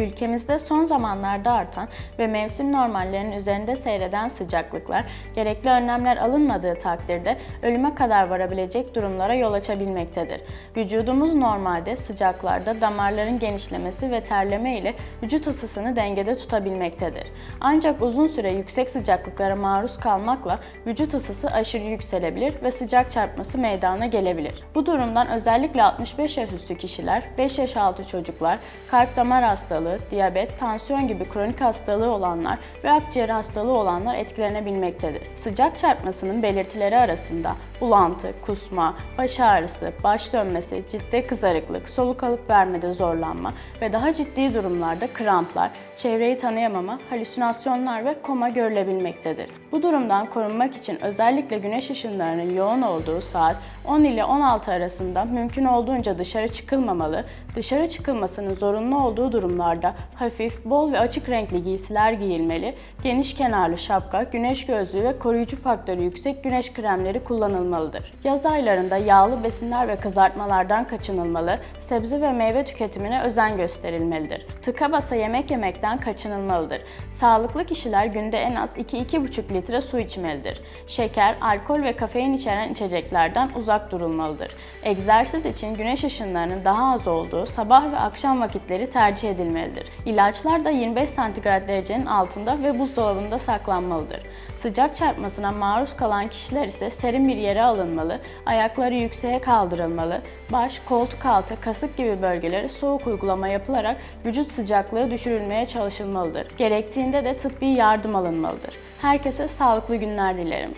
Ülkemizde son zamanlarda artan ve mevsim normallerinin üzerinde seyreden sıcaklıklar gerekli önlemler alınmadığı takdirde ölüme kadar varabilecek durumlara yol açabilmektedir. Vücudumuz normalde sıcaklarda damarların genişlemesi ve terleme ile vücut ısısını dengede tutabilmektedir. Ancak uzun süre yüksek sıcaklıklara maruz kalmakla vücut ısısı aşırı yükselebilir ve sıcak çarpması meydana gelebilir. Bu durumdan özellikle 65 yaş üstü kişiler, 5 yaş altı çocuklar, kalp damar hastalığı, diyabet, tansiyon gibi kronik hastalığı olanlar ve akciğer hastalığı olanlar etkilenebilmektedir. Sıcak çarpmasının belirtileri arasında bulantı, kusma, baş ağrısı, baş dönmesi, ciltte kızarıklık, soluk alıp vermede zorlanma ve daha ciddi durumlarda kramplar, çevreyi tanıyamama, halüsinasyonlar ve koma görülebilmektedir. Bu durumdan korunmak için özellikle güneş ışınlarının yoğun olduğu saat 10 ile 16 arasında mümkün olduğunca dışarı çıkılmamalı, dışarı çıkılmasının zorunlu olduğu durumlarda hafif, bol ve açık renkli giysiler giyilmeli, geniş kenarlı şapka, güneş gözlüğü ve koruyucu faktörü yüksek güneş kremleri kullanılmalıdır. Yaz aylarında yağlı besinler ve kızartmalardan kaçınılmalı, sebze ve meyve tüketimine özen gösterilmelidir. Tıka basa yemek yemekten kaçınılmalıdır. Sağlıklı kişiler günde en az 2-2,5 litre su içmelidir. Şeker, alkol ve kafein içeren içeceklerden uzak durulmalıdır. Egzersiz için güneş ışınlarının daha az olduğu sabah ve akşam vakitleri tercih edilmelidir. İlaçlar da 25 santigrat derecenin altında ve buzdolabında saklanmalıdır. Sıcak çarpmasına maruz kalan kişiler ise serin bir yere alınmalı, ayakları yükseğe kaldırılmalı, baş, koltuk altı, kasık gibi bölgelere soğuk uygulama yapılarak vücut sıcaklığı düşürülmeye çalışılmalıdır. Gerektiğinde de tıbbi yardım alınmalıdır. Herkese sağlıklı günler dilerim.